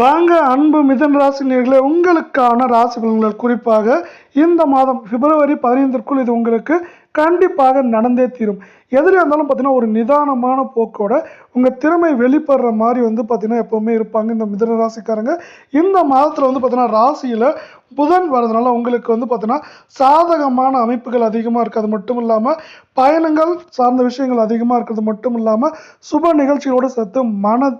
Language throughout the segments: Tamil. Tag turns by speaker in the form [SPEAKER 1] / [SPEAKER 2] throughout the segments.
[SPEAKER 1] வாங்க அன்பு மிதன் ராசி நேர்களே உங்களுக்கான ராசி பலன்கள் குறிப்பாக இந்த மாதம் பிப்ரவரி பதினைந்திற்குள் இது உங்களுக்கு கண்டிப்பாக நடந்தே தீரும். எதிரியாக இருந்தாலும் பார்த்தீங்கன்னா ஒரு நிதானமான போக்கோட உங்கள் திறமை வெளிப்படுற மாதிரி வந்து பார்த்தீங்கன்னா எப்போவுமே இருப்பாங்க இந்த மிதன ராசிக்காரங்க. இந்த மாதத்தில் வந்து பார்த்திங்கன்னா ராசியில் புதன் வரதுனால உங்களுக்கு வந்து பார்த்திங்கன்னா சாதகமான அமைப்புகள் அதிகமாக இருக்குது அது மட்டும் இல்லாமல் பயணங்கள் சார்ந்த விஷயங்கள் அதிகமாக இருக்கிறது மட்டும் இல்லாமல் சுப நிகழ்ச்சிகளோடு சேர்த்து மன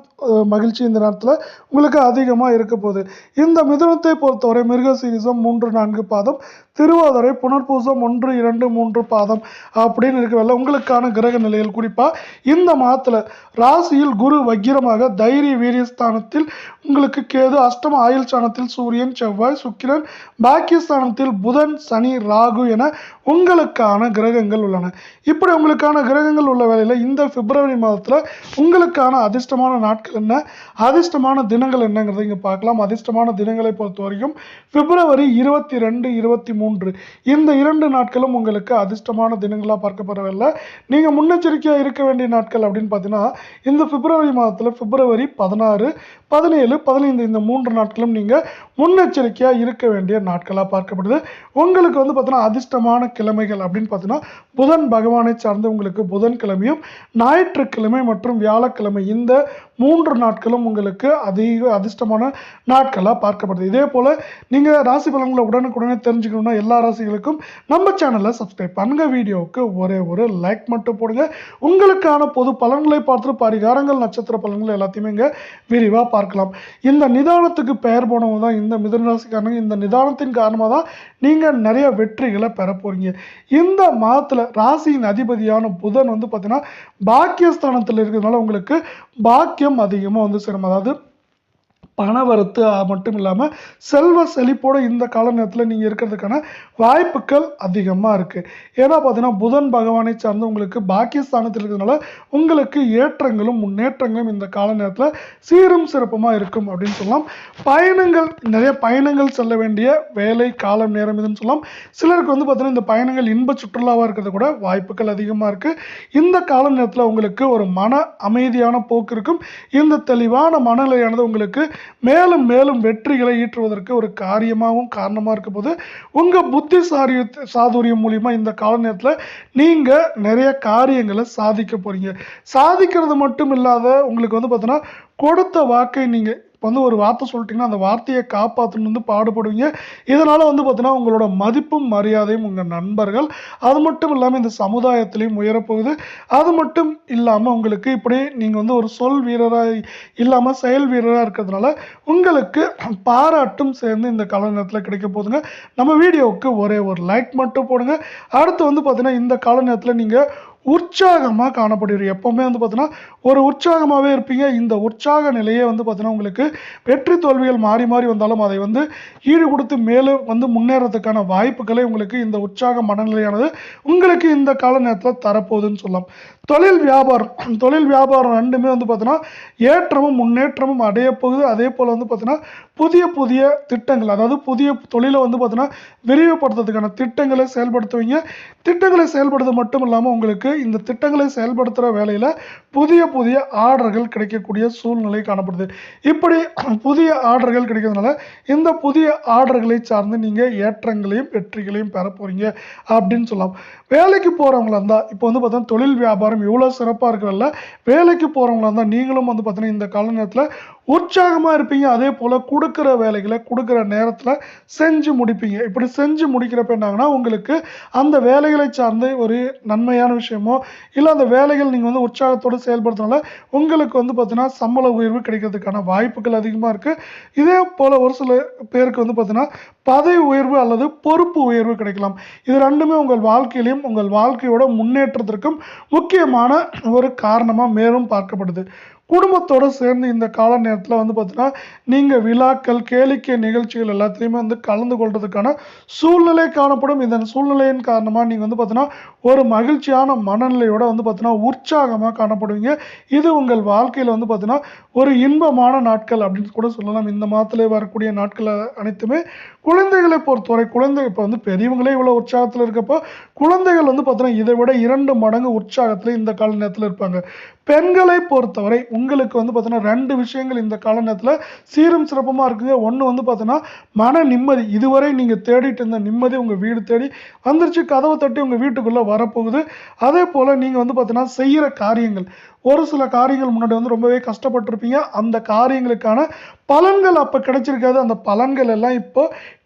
[SPEAKER 1] மகிழ்ச்சி இந்த நேரத்தில் உங்களுக்கு அதிகமாக இருக்க போகுது. இந்த மிதனத்தை பொறுத்தவரை மிருக சீரிசம் மூன்று நான்கு பாதம் திருவாதிரை புனர்பூசம் ஒன்று இரண்டு மூன்று பாதம் அப்படின்னு இருக்கிறவல்ல உங்களுக்கான கிரக நிலைகள். குறிப்பாக இந்த மாதத்தில் ராசியில் குரு வக்கிரமாக தைரிய வீரிய ஸ்தானத்தில் உங்களுக்கு கேது அஷ்டம ஆயுள் ஸ்தானத்தில் சூரியன் செவ்வாய் சுக்கிரன் பாக்கிய ஸ்தானத்தில் புதன் சனி ராகு என உங்களுக்கான கிரகங்கள் உள்ளன. இப்படி உங்களுக்கான கிரகங்கள் உள்ள வேலையில் இந்த பிப்ரவரி மாதத்தில் உங்களுக்கான அதிர்ஷ்டமான நாட்கள் என்ன? அதிர்ஷ்டமான தினங்கள் என்னங்கிறத இங்கே பார்க்கலாம். அதிர்ஷ்டமான தினங்களை பொறுத்த வரைக்கும் பிப்ரவரி இருபத்தி ரெண்டு இருபத்தி மூன்று. இந்த இரண்டு நாட்களும் உங்களுக்கு அதிர்ஷ்டமான தினங்களாக பார்க்கப்படவில்லை. நீங்கள் முன்னெச்சரிக்கையாக இருக்க வேண்டிய நாட்கள் அப்படின்னு பார்த்தீங்கன்னா இந்த பிப்ரவரி மாதத்தில் பிப்ரவரி பதினாறு பதினேழு பதினைந்து இந்த மூன்று நாட்களும் நீங்கள் முன்னெச்சரிக்கையாக இருக்க வேண்டிய நாட்களாக பார்க்கப்படுது. உங்களுக்கு வந்து பார்த்தீங்கன்னா அதிர்ஷ்டமான கிழமைகள் அப்படின்னு பார்த்தீங்கன்னா புதன் பகவானை சார்ந்து உங்களுக்கு புதன்கிழமையும் ஞாயிற்றுக்கிழமை மற்றும் வியாழக்கிழமை இந்த மூன்று நாட்களும் உங்களுக்கு அதிக அதிர்ஷ்டமான நாட்களாக பார்க்கப்படுது. இதே போல் நீங்கள் ராசி பலன்களை உடனுக்குடனே தெரிஞ்சுக்கணும்னா எல்லா ராசிகளுக்கும் நம்ம சேனலை சப்ஸ்கிரைப் பண்ணுங்க. வீடியோவுக்கு ஒரே ஒரு லைக் மட்டும் போடுங்க. உங்களுக்கான பொது பலன்களை பார்த்துட்டு பரிகாரங்கள் நட்சத்திர பலன்கள் எல்லாத்தையுமே இங்கே விரிவாக பார்க்கலாம். இந்த நிதானத்துக்கு பெயர் போனவங்க தான் இந்த மிதனராசிக்காரங்க இந்த நிதானத்தின் காரணமாக தான் நீங்கள் நிறைய வெற்றிகளை பெற போகிறீங்க இந்த மாதத்தில் ராசியின் அதிபதியான புதன் வந்து பார்த்தீங்கன்னா பாக்கியஸ்தானத்தில் இருக்கிறதுனால உங்களுக்கு பாக்கியம் அதிகமாக வந்து சிரமம் அதாவது பணவரத்து மட்டும் இல்லாமல் செல்வ செழிப்போடு இந்த கால நேரத்தில் நீங்கள் இருக்கிறதுக்கான வாய்ப்புகள் அதிகமாக இருக்குது ஏன்னா பார்த்தீங்கன்னா புதன் பகவானை சார்ந்து உங்களுக்கு பாக்கியஸ்தானத்தில் இருக்கிறதுனால உங்களுக்கு ஏற்றங்களும் முன்னேற்றங்களும் இந்த கால நேரத்தில் சீரும் சிறப்புமாக இருக்கும் அப்படின்னு சொல்லலாம். பயணங்கள் நிறைய பயணங்கள் செல்ல வேண்டிய வேலை காலம் நேரம் இதுன்னு சொல்லலாம். சிலருக்கு வந்து பார்த்தீங்கன்னா இந்த பயணங்கள் இன்ப சுற்றுலாவாக இருக்கிறது கூட வாய்ப்புகள் அதிகமாக இருக்குது இந்த கால நேரத்தில் உங்களுக்கு ஒரு மன அமைதியான போக்கு இருக்கும். இந்த தெளிவான மனநிலையானது உங்களுக்கு மேலும் மேலும் வெற்றிகளை ஈற்றுவதற்கு ஒரு காரியமாகவும் காரணமாக இருக்க போது உங்கள் புத்தி சாரிய சாதுரியம் மூலிமா இந்த கால நேரத்தில் நீங்கள் நிறைய காரியங்களை சாதிக்க போகிறீங்க சாதிக்கிறது மட்டும் இல்லாத உங்களுக்கு வந்து பார்த்தோன்னா கொடுத்த வாக்கை நீங்கள் இப்போ வந்து ஒரு வார்த்தை சொல்லிட்டிங்கன்னா அந்த வார்த்தையை காப்பாற்றணும் வந்து பாடுபடுவீங்க. இதனால் வந்து பார்த்தீங்கன்னா உங்களோட மதிப்பும் மரியாதையும் உங்கள் நண்பர்கள் அது மட்டும் இல்லாமல் இந்த சமுதாயத்திலையும் உயரப்போகுது. அது மட்டும் இல்லாமல் உங்களுக்கு இப்படி நீங்கள் வந்து ஒரு சொல் வீரராக இல்லாமல் செயல் வீரராக இருக்கிறதுனால உங்களுக்கு பாராட்டும் சேர்ந்து இந்த கால நேரத்தில் கிடைக்க போகுதுங்க. நம்ம வீடியோவுக்கு ஒரே ஒரு லைக் மட்டும் போடுங்க. அடுத்து வந்து பார்த்திங்கன்னா இந்த கால நேரத்தில் நீங்கள் உற்சாகமாக காணப்படுவீங்க எப்போவுமே வந்து பார்த்தீங்கன்னா ஒரு உற்சாகமாகவே இருப்பீங்க. இந்த உற்சாக நிலையே வந்து பார்த்தீங்கன்னா உங்களுக்கு வெற்றி தோல்விகள் மாறி மாறி வந்தாலும் அதை வந்து ஈடு கொடுத்து மேலும் வந்து முன்னேறதுக்கான வாய்ப்புகளை உங்களுக்கு இந்த உற்சாக மனநிலையானது உங்களுக்கு இந்த கால நேரத்தில் தரப்போகுதுன்னு சொல்லலாம். தொழில் வியாபாரம் தொழில் வியாபாரம் ரெண்டுமே வந்து பார்த்தீங்கன்னா ஏற்றமும் முன்னேற்றமும் அடைய போகுது அதே போல் வந்து பார்த்தீங்கன்னா புதிய புதிய திட்டங்கள் அதாவது புதிய தொழிலை வந்து பார்த்தீங்கன்னா விரிவுபடுத்துறதுக்கான திட்டங்களை செயல்படுத்துவீங்க. திட்டங்களை செயல்படுறது மட்டும் இல்லாமல் உங்களுக்கு இந்த திட்டங்களை செயல்படுத்துகிற வேலையில் புதிய புதிய ஆர்டர்கள் கிடைக்கக்கூடிய சூழ்நிலை காணப்படுது. இப்படி புதிய ஆர்டர்கள் கிடைக்கிறதுனால இந்த புதிய ஆர்டர்களை சார்ந்து நீங்கள் ஏற்றங்களையும் வெற்றிகளையும் பெற போகிறீங்க அப்படின்னு சொல்லலாம். வேலைக்கு போகிறவங்களா இருந்தால் இப்போ வந்து பார்த்தீங்கன்னா தொழில் வியாபாரம் இவ்வளோ சிறப்பாக இருக்கிறதில்ல வேலைக்கு போகிறவங்களா இருந்தால் நீங்களும் வந்து பார்த்தீங்கன்னா இந்த கால நேரத்தில் உற்சாகமாக இருப்பீங்க. அதே போல் கொடுக்குற வேலைகளை கொடுக்குற நேரத்தில் செஞ்சு முடிப்பீங்க. இப்படி செஞ்சு முடிக்கிறப்ப என்னாங்கன்னா உங்களுக்கு அந்த வேலைகளை சார்ந்து ஒரு நன்மையான விஷயமோ இல்லை அந்த வேலைகள் நீங்கள் வந்து உற்சாகத்தோடு செயல்படுறதுனால உங்களுக்கு வந்து பார்த்தீங்கன்னா சம்பள உயர்வு கிடைக்கிறதுக்கான வாய்ப்புகள் அதிகமாக இருக்குது இதே போல் ஒரு சில பேருக்கு வந்து பார்த்தீங்கன்னா பதவி உயர்வு அல்லது பொறுப்பு உயர்வு கிடைக்கலாம். இது ரெண்டுமே உங்கள் வாழ்க்கையிலையும் உங்கள் வாழ்க்கையோட முன்னேற்றத்திற்கும் முக்கியமான ஒரு காரணமாக மேலும் பார்க்கப்படுது. குடும்பத்தோடு சேர்ந்து இந்த கால நேரத்தில் வந்து பார்த்தீங்கன்னா நீங்கள் விழாக்கள் கேளிக்கை நிகழ்ச்சிகள் எல்லாத்துலேயுமே வந்து கலந்து கொள்றதுக்கான சூழ்நிலை காணப்படும். இந்த சூழ்நிலையின் காரணமாக நீங்கள் வந்து பார்த்தீங்கன்னா ஒரு மகிழ்ச்சியான மனநிலையோட வந்து பார்த்தீங்கன்னா உற்சாகமாக காணப்படுவீங்க. இது உங்கள் வாழ்க்கையில் வந்து பார்த்தீங்கன்னா ஒரு இன்பமான நாட்கள் அப்படின்னு கூட சொல்லலாம். இந்த மாதத்துல வரக்கூடிய நாட்கள் அனைத்துமே குழந்தைகளை பொறுத்தவரை குழந்தை இப்போ வந்து பெரியவங்களே இவ்வளோ உற்சாகத்தில் இருக்கப்போ குழந்தைகள் வந்து பார்த்தீங்கன்னா இதை விட இரண்டு மடங்கு உற்சாகத்தில் இந்த கால நேரத்தில் இருப்பாங்க. பெண்களை பொறுத்தவரை உங்களுக்கு வந்து பார்த்தீங்கன்னா ரெண்டு விஷயங்கள் இந்த கால நேரத்தில் சீரும் சிறப்பமாக இருக்குங்க ஒன்று வந்து பார்த்தீங்கன்னா மன நிம்மதி. இதுவரை நீங்கள் தேடிட்டு இருந்த நிம்மதி உங்கள் வீடு தேடி வந்துருச்சு. கதவை தட்டி உங்கள் வீட்டுக்குள்ளே வரப்போகுது. அதே போல் நீங்கள் வந்து பார்த்தீங்கன்னா செய்கிற காரியங்கள். ஒரு சில காரியங்கள் முன்னாடி வந்து ரொம்பவே கஷ்டப்பட்டிருப்பீங்க. அந்த காரியங்களுக்கான பலன்கள் அப்போ கிடைச்சிருக்காது. அந்த பலன்கள் எல்லாம் இப்போ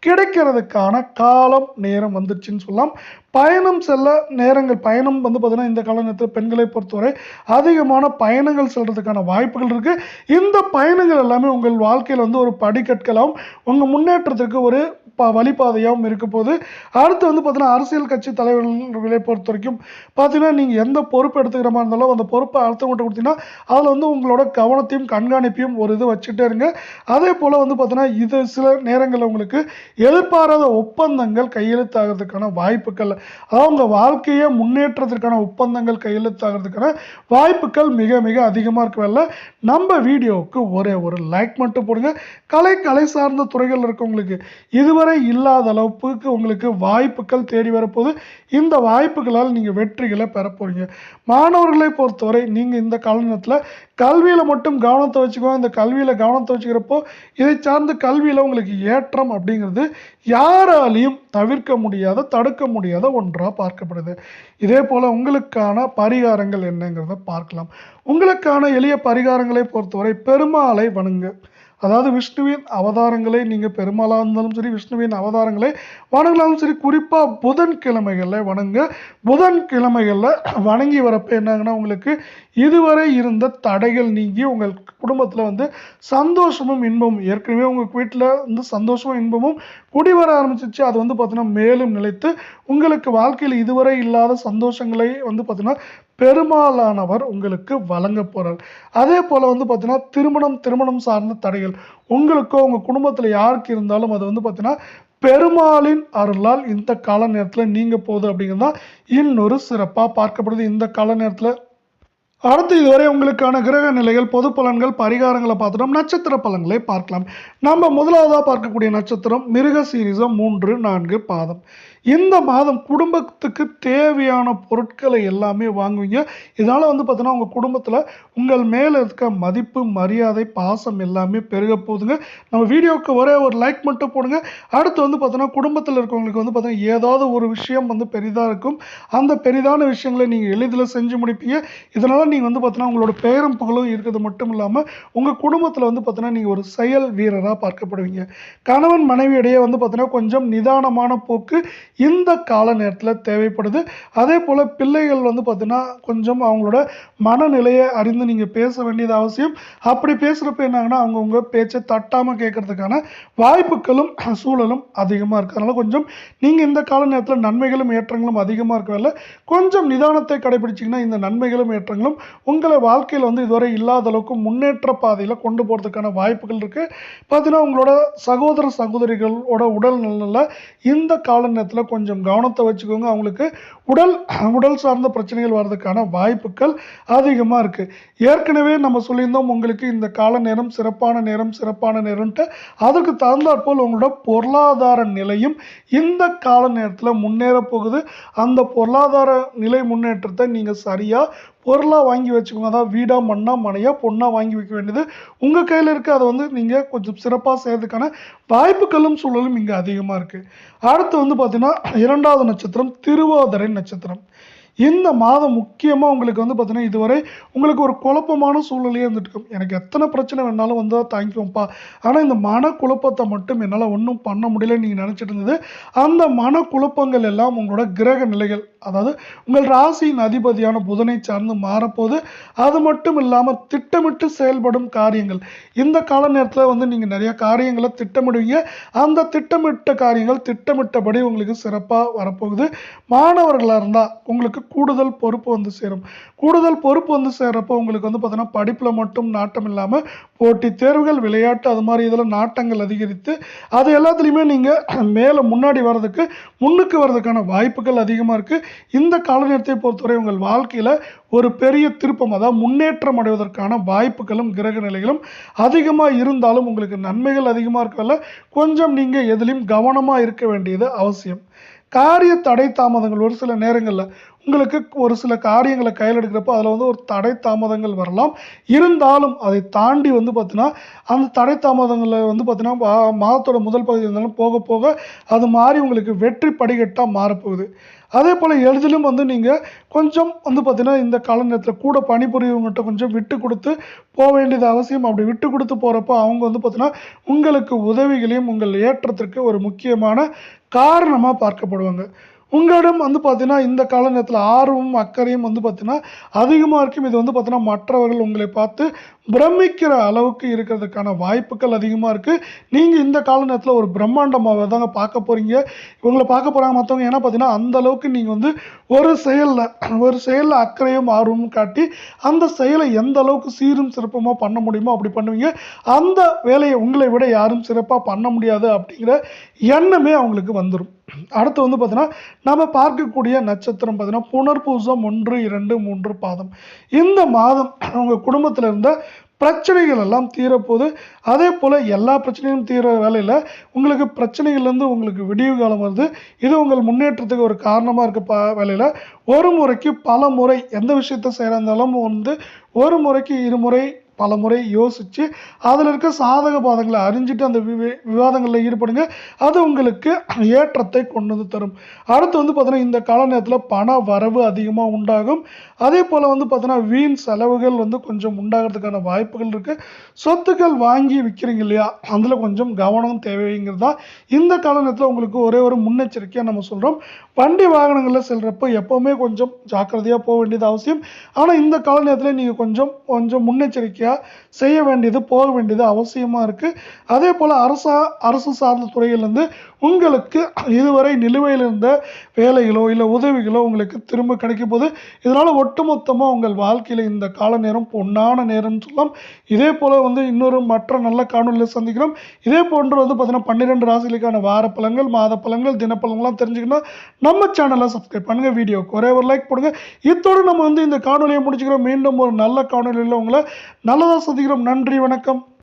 [SPEAKER 1] கிடைக்கிறதுக்கான காலம் நேரம் வந்துருச்சுன்னு சொல்லலாம். பயணம் செல்ல நேரங்கள் பயணம் வந்து பார்த்திங்கன்னா இந்த கால நேரத்தில் பெண்களை பொறுத்தவரை அதிகமான பயணங்கள் செல்கிறதுக்கான வாய்ப்புகள் இருக்குது இந்த பயணங்கள் எல்லாமே உங்கள் வாழ்க்கையில் வந்து ஒரு படிக்கற்களாகவும் உங்கள் முன்னேற்றத்திற்கு ஒரு பா வழிபாதையாகவும் இருக்க போது அடுத்து வந்து பார்த்தீங்கன்னா அரசியல் கட்சி தலைவர்களை பொறுத்த வரைக்கும் பார்த்தீங்கன்னா நீங்கள் எந்த பொறுப்பு எடுத்துக்கிற மாதிரி இருந்தாலும் அந்த பொறுப்பை அடுத்தவங்கள்ட்ட கொடுத்தீங்கன்னா அதில் வந்து உங்களோட கவனத்தையும் கண்காணிப்பையும் ஒரு இது வச்சுட்டே இருங்க. அதே போல் வந்து பார்த்தீங்கன்னா இது சில நேரங்களில் உங்களுக்கு எதிர்பாராத ஒப்பந்தங்கள் கையெழுத்தாகிறதுக்கான வாய்ப்புகள் அதாவது உங்கள் வாழ்க்கையை முன்னேற்றத்திற்கான ஒப்பந்தங்கள் கையெழுத்தாகிறதுக்கான வாய்ப்புகள் மிக மிக அதிகமாக இருக்கவில்ல நம்ம வீடியோவுக்கு ஒரே ஒரு லைக் மட்டும் போடுங்க. கலை கலை சார்ந்த துறைகள் இருக்கவங்களுக்கு இதுவரை இல்லாத அளவுக்கு உங்களுக்கு வாய்ப்புகள் தேடி வரப்போகுது. இந்த வாய்ப்புகளால் நீங்கள் வெற்றிகளை பெற மாணவர்களை பொறுத்தவரை நீங்கள் இந்த காலநேரத்தில் கல்வியில் மட்டும் கவனத்தை வச்சுக்கோங்க இந்த கல்வியில் கவனத்தை வச்சுக்கிறப்போ இதை சார்ந்த கல்வியில் உங்களுக்கு ஏற்றம் அப்படிங்கிறது யாராலையும் தவிர்க்க முடியாத தடுக்க முடியாத ஒன்றாக பார்க்கப்படுது. இதே போல் உங்களுக்கான பரிகாரங்கள் என்னங்கிறத பார்க்கலாம். உங்களுக்கான எளிய பரிகாரங்களை பொறுத்தவரை பெருமாளை வணங்கு. அதாவது விஷ்ணுவின் அவதாரங்களை நீங்கள் பெருமாளாக இருந்தாலும் சரி விஷ்ணுவின் அவதாரங்களை வணங்கினாலும் சரி குறிப்பாக புதன்கிழமைகளில் வணங்க புதன்கிழமைகளில் வணங்கி வரப்போ என்னாங்கன்னா உங்களுக்கு இதுவரை இருந்த தடைகள் நீங்கி உங்கள் குடும்பத்தில் வந்து சந்தோஷமும் இன்பமும் ஏற்கனவே உங்கள் வீட்டில் வந்து சந்தோஷமும் இன்பமும் குடி வர ஆரம்பிச்சிச்சு. அது வந்து பார்த்தீங்கன்னா மேலும் நிலைத்து உங்களுக்கு வாழ்க்கையில் இதுவரை இல்லாத சந்தோஷங்களை வந்து பார்த்தீங்கன்னா பெருமாளானவர் உங்களுக்கு வழங்க போகிறார் அதே போல் வந்து பார்த்தீங்கன்னா திருமணம் திருமணம் சார்ந்த தடைகள். உங்களுக்கோ உங்கள் குடும்பத்தில் யாருக்கு இருந்தாலும் அது வந்து பார்த்தீங்கன்னா பெருமாளின் அருளால் இந்த கால நேரத்தில் நீங்கள் போகுது அப்படிங்கிறது தான் இன்னொரு சிறப்பாக பார்க்கப்படுது இந்த கால நேரத்தில் அடுத்து இதுவரை உங்களுக்கான கிரக நிலைகள் பொது பலன்கள் பரிகாரங்களை பார்த்துட்டோம். நட்சத்திர பலன்களை பார்க்கலாம். நம்ம முதலாவதாக பார்க்கக்கூடிய நட்சத்திரம் மிருக சீரிசம் மூன்று நான்கு பாதம். இந்த மாதம் குடும்பத்துக்கு தேவையான பொருட்களை எல்லாமே வாங்குவீங்க. இதனால் வந்து பார்த்தீங்கன்னா உங்கள் குடும்பத்தில் உங்கள் மேலே இருக்க மதிப்பு மரியாதை பாசம் எல்லாமே பெருக போகுதுங்க. நம்ம வீடியோவுக்கு ஒரே ஒரு லைக் மட்டும் போடுங்க. அடுத்து வந்து பார்த்தீங்கன்னா குடும்பத்தில் இருக்கவங்களுக்கு வந்து பார்த்தீங்கன்னா ஏதாவது ஒரு விஷயம் வந்து பெரிதாக இருக்கும். அந்த பெரிதான விஷயங்களை நீங்கள் எளிதில் செஞ்சு முடிப்பீங்க. இதனால் நீங்கள் வந்து பார்த்தீங்கன்னா உங்களோட பேரம் புகழும் இருக்கிறது மட்டும் இல்லாமல் உங்கள் குடும்பத்தில் வந்து பார்த்தீங்கன்னா நீங்கள் ஒரு செயல் வீரராக பார்க்கப்படுவீங்க. கணவன் மனைவியிடையே வந்து பார்த்தீங்கன்னா கொஞ்சம் நிதானமான போக்கு இந்த கால நேரத்தில் தேவைப்படுது. அதே போல் பிள்ளைகள் வந்து பார்த்திங்கன்னா கொஞ்சம் அவங்களோட மனநிலையை அறிந்து நீங்கள் பேச வேண்டியது அவசியம். அப்படி பேசுகிறப்ப என்னாங்கன்னா அவங்கவுங்க பேச்சை தட்டாமல் கேட்கறதுக்கான வாய்ப்புகளும் சூழலும் அதிகமாக இருக்குது அதனால் கொஞ்சம் நீங்கள் இந்த கால நேரத்தில் நன்மைகளும் ஏற்றங்களும் அதிகமாக இருக்கவில்ல கொஞ்சம் நிதானத்தை கடைபிடிச்சிங்கன்னா இந்த நன்மைகளும் ஏற்றங்களும் உங்களை வாழ்க்கையில் வந்து இதுவரை இல்லாத அளவுக்கு முன்னேற்ற பாதையில் கொண்டு போகிறதுக்கான வாய்ப்புகள் இருக்குது பார்த்தீங்கன்னா உங்களோட சகோதர சகோதரிகளோட உடல் நலனில் இந்த கால நேரத்தில் கொஞ்சம் கவனத்தை வச்சுக்கோங்க. அவங்களுக்கு உடல் உடல் சார்ந்த பிரச்சனைகள் வர்றதுக்கான வாய்ப்புகள் அதிகமாக இருக்குது ஏற்கனவே நம்ம சொல்லியிருந்தோம் உங்களுக்கு இந்த கால நேரம் சிறப்பான நேரம் சிறப்பான நேரம்ட்டு அதுக்கு தகுந்தாற்போல் உங்களோட பொருளாதார நிலையும் இந்த கால நேரத்தில் முன்னேற போகுது. அந்த பொருளாதார நிலை முன்னேற்றத்தை நீங்கள் சரியாக பொருளாக வாங்கி வச்சுக்கோங்க. அதாவது வீடாக மண்ணாக மனையாக பொண்ணாக வாங்கி வைக்க வேண்டியது உங்கள் கையில் இருக்க. அதை வந்து நீங்கள் கொஞ்சம் சிறப்பாக செய்கிறதுக்கான வாய்ப்புகளும் சூழலும் இங்கே அதிகமாக இருக்குது அடுத்து வந்து பார்த்திங்கன்னா இரண்டாவது நட்சத்திரம் திருவாதிரை நட்சத்திரம். இந்த மாதம் முக்கியமாக உங்களுக்கு வந்து பார்த்தீங்கன்னா இதுவரை உங்களுக்கு ஒரு குழப்பமான சூழ்நிலையே இருந்துட்டுருக்கும் எனக்கு எத்தனை பிரச்சனை வேணாலும் வந்து தாங்கிக்குவோம்ப்பா. ஆனால் இந்த மன குழப்பத்தை மட்டும் என்னால் ஒன்றும் பண்ண முடியலன்னு நீங்கள் நினச்சிட்டு இருந்தது அந்த மன குழப்பங்கள் எல்லாம் உங்களோட கிரக நிலைகள் அதாவது உங்கள் ராசியின் அதிபதியான புதனை சார்ந்து மாறப்போகுது. அது மட்டும் இல்லாமல் திட்டமிட்டு செயல்படும் காரியங்கள். இந்த கால நேரத்தில் வந்து நீங்கள் நிறைய காரியங்களை திட்டமிடுவீங்க. அந்த திட்டமிட்ட காரியங்கள் திட்டமிட்டபடி உங்களுக்கு சிறப்பாக வரப்போகுது. மாணவர்களாக இருந்தால் உங்களுக்கு கூடுதல் பொறுப்பு வந்து சேரும். கூடுதல் பொறுப்பு வந்து சேர்றப்போ உங்களுக்கு வந்து பார்த்தீங்கன்னா படிப்பில் மட்டும் நாட்டம் இல்லாமல் போட்டி தேர்வுகள் விளையாட்டு அது மாதிரி இதில் நாட்டங்கள் அதிகரித்து அது எல்லாத்துலேயுமே நீங்கள் மேலே முன்னாடி வர்றதுக்கு முன்னுக்கு வர்றதுக்கான வாய்ப்புகள் அதிகமாக இருக்குது இந்த கால நேரத்தை பொறுத்தவரை உங்கள் வாழ்க்கையில் ஒரு பெரிய திருப்பம் அதாவது முன்னேற்றம் அடைவதற்கான வாய்ப்புகளும் கிரக நிலைகளும் அதிகமாக இருந்தாலும் உங்களுக்கு நன்மைகள் அதிகமாக இருக்கல கொஞ்சம் நீங்கள் எதிலையும் கவனமாக இருக்க வேண்டியது அவசியம். காரிய தடை தாமதங்கள் ஒரு சில நேரங்களில் உங்களுக்கு ஒரு சில காரியங்களை கையில் எடுக்கிறப்போ அதில் வந்து ஒரு தடை தாமதங்கள் வரலாம். இருந்தாலும் அதை தாண்டி வந்து பார்த்தீங்கன்னா அந்த தடை தாமதங்களை வந்து பார்த்தீங்கன்னா மா- மாதத்தோட முதல் பகுதி இருந்தாலும் போக போக அது மாறி உங்களுக்கு வெற்றி படிகட்டாக மாறப்போகுது. அதே போல் எளிதிலும் வந்து நீங்கள் கொஞ்சம் வந்து பார்த்தீங்கன்னா இந்த கால நேரத்தில் கூட பணிபுரியவங்ககிட்ட கொஞ்சம் விட்டு கொடுத்து போக வேண்டியது அவசியம். அப்படி விட்டு கொடுத்து போகிறப்போ அவங்க வந்து பார்த்தீங்கன்னா உங்களுக்கு உதவிகளையும் உங்கள் ஏற்றத்திற்கு ஒரு முக்கியமான காரணமாக பார்க்கப்படுவாங்க. உங்களிடம் வந்து பார்த்தீங்கன்னா இந்த கால நேரத்தில் ஆர்வமும் அக்கறையும் வந்து பார்த்தீங்கன்னா அதிகமாக இருக்கும். இது வந்து பார்த்தீங்கன்னா மற்றவர்கள் உங்களை பார்த்து பிரமிக்கிற அளவுக்கு இருக்கிறதுக்கான வாய்ப்புகள் அதிகமாக இருக்குது நீங்கள் இந்த கால நேரத்தில் ஒரு பிரம்மாண்டமாக தாங்க பார்க்க போகிறீங்க இவங்களை பார்க்க போகிறாங்க மற்றவங்க ஏன்னா பார்த்தீங்கன்னா அந்த அளவுக்கு நீங்கள் வந்து ஒரு செயலில் ஒரு செயலில் அக்கறையும் ஆர்வமும் காட்டி அந்த செயலை எந்த அளவுக்கு சீரும் சிறப்புமாக பண்ண முடியுமோ அப்படி பண்ணுவீங்க. அந்த வேலையை உங்களை விட யாரும் சிறப்பாக பண்ண முடியாது அப்படிங்கிற எண்ணமே அவங்களுக்கு வந்துடும் அடுத்து வந்து பார்த்தீங்கன்னா நம்ம பார்க்கக்கூடிய நட்சத்திரம் பார்த்தீங்கன்னா புனர்பூசம் ஒன்று இரண்டு மூன்று பாதம். இந்த மாதம் உங்கள் குடும்பத்தில் இருந்த பிரச்சனைகள் எல்லாம் தீரப்போகுது. அதே போல் எல்லா பிரச்சனையும் தீர வேலையில் உங்களுக்கு பிரச்சனைகள்லேருந்து உங்களுக்கு விடிவு காலம் வருது. இது உங்கள் முன்னேற்றத்துக்கு ஒரு காரணமாக இருக்க ப வேலையில். ஒரு முறைக்கு பல முறை எந்த விஷயத்த செய்கிறா இருந்தாலும் வந்து ஒரு முறைக்கு இருமுறை பல முறை யோசித்து அதில் இருக்க சாதக பாதங்களை அறிஞ்சிட்டு அந்த விவே விவாதங்களில் ஈடுபடுங்க. அது உங்களுக்கு ஏற்றத்தை கொண்டு வந்து தரும். அடுத்து வந்து பார்த்தீங்கன்னா இந்த கால நேரத்தில் பண வரவு அதிகமாக உண்டாகும். அதே போல் வந்து பார்த்தீங்கன்னா வீண் செலவுகள் வந்து கொஞ்சம் உண்டாகிறதுக்கான வாய்ப்புகள் இருக்குது சொத்துக்கள் வாங்கி விற்கிறீங்க இல்லையா அதில் கொஞ்சம் கவனம் தேவைங்கிறது தான் இந்த கால நேரத்தில் உங்களுக்கு ஒரே ஒரு முன்னெச்சரிக்கையாக நம்ம சொல்கிறோம் வண்டி வாகனங்களில் செல்கிறப்போ எப்போவுமே கொஞ்சம் ஜாக்கிரதையாக போக வேண்டியது அவசியம். ஆனால் இந்த கால நேரத்தில் நீங்கள் கொஞ்சம் கொஞ்சம் முன்னெச்சரிக்கை முன்னெச்சரிக்கையாக செய்ய வேண்டியது போக வேண்டியது அவசியமாக இருக்குது அதே போல் அரசா அரசு சார்ந்த துறையிலேருந்து உங்களுக்கு இதுவரை நிலுவையில் இருந்த வேலைகளோ இல்லை உதவிகளோ உங்களுக்கு திரும்ப கிடைக்கும் போது இதனால் ஒட்டுமொத்தமாக உங்கள் வாழ்க்கையில் இந்த கால நேரம் பொன்னான நேரம்னு சொல்லலாம். இதே போல் வந்து இன்னொரு மற்ற நல்ல காணொலியில் சந்திக்கிறோம். இதே போன்று வந்து பார்த்திங்கன்னா பன்னிரெண்டு ராசிகளுக்கான வார பழங்கள் மாத பழங்கள் தினப்பழங்கள்லாம் தெரிஞ்சுக்கணும் நம்ம சேனலை சப்ஸ்கிரைப் பண்ணுங்கள் வீடியோக்கு ஒரே ஒரு லைக் போடுங்க. இத்தோடு நம்ம வந்து இந்த காணொலியை முடிச்சுக்கிறோம். மீண்டும் ஒரு நல்ல காணொலியில் உங்களை நல்லதாக சந்திக்கிறோம். நன்றி வணக்கம்.